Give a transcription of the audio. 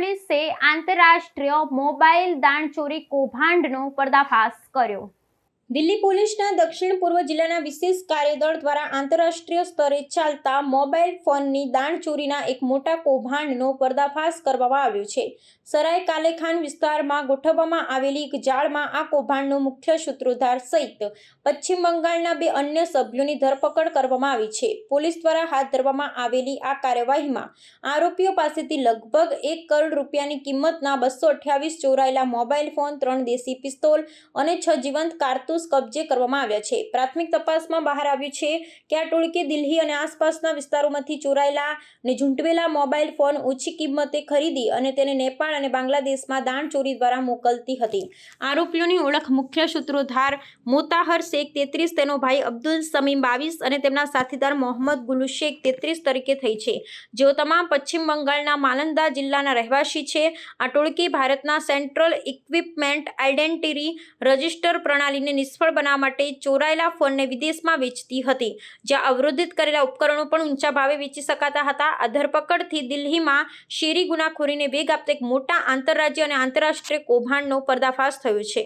પોલીસે આંતરરાષ્ટ્રીય મોબાઈલ દાણચોરી કૌભાંડનો પર્દાફાશ કર્યો. દિલ્હી પોલીસના દક્ષિણ પૂર્વ જિલ્લાના વિશેષ કાર્યદળ દ્વારા આંતરરાષ્ટ્રીય સ્તરે ચાલતા મોબાઈલ ફોનની દાણચોરીના એક મોટા કૌભાંડનો પર્દાફાશ કરવામાં આવ્યો છે. સરાય કાલેખાન વિસ્તારમાં ગોઠવવામાં આવેલી એક જાળમાં આ કૌભાંડનો મુખ્ય સૂત્રોધાર સહિત પશ્ચિમ બંગાળના બે અન્ય સભ્યોની ધરપકડ કરવામાં આવી છે. પોલીસ દ્વારા હાથ ધરવામાં આવેલી આ કાર્યવાહીમાં આરોપીઓ પાસેથી લગભગ એક કરોડ રૂપિયાની કિંમતના બસો ચોરાયેલા મોબાઈલ ફોન, ત્રણ દેશી પિસ્તોલ અને છ જીવંત કારતૂસ કબજે કરવામાં આવ્યા છે. પ્રાથમિક તપાસમાં બહાર આવ્યું છે કે આ ટોળકી દિલ્હી અને આસપાસના વિસ્તારોમાંથી ચોરાયેલા અને ઝૂંટવેલા મોબાઈલ ફોન ઓછી કિંમતે ખરીદી અને તેને નેપાળ અને બાંગ્લાદેશમાં દાણચોરી દ્વારા મોકલતી હતી. આરોપીઓની ઓળખ મુખ્ય સૂત્રોધાર મોતાહર શેખ તેત્રીસ, તેનો ભાઈ અબ્દુલ સમીમ બાવીસ અને તેમના સાથીદાર મોહમ્મદ ગુલુ શેખ તેત્રીસ તરીકે થઈ છે. જેઓ તમામ પશ્ચિમ બંગાળના માલંદા જિલ્લાના રહેવાસી છે. આ ટોળકી ભારતના સેન્ટ્રલ ઇક્વિપમેન્ટ આઇડેન્ટિટી રજિસ્ટર પ્રણાલીને નિષ્ફળ બનાવવા માટે ચોરાયેલા ફોનને વિદેશમાં વેચતી હતી. જ્યાં અવરોધિત કરેલા ઉપકરણો પણ ઊંચા ભાવે વેચી શકાતા હતા. આ ધરપકડથી દિલ્હીમાં શેરી ગુનાખોરીને વેગ આપતા એક મોટા આંતરરાજ્ય અને આંતરરાષ્ટ્રીય કૌભાંડનો પર્દાફાશ થયો છે.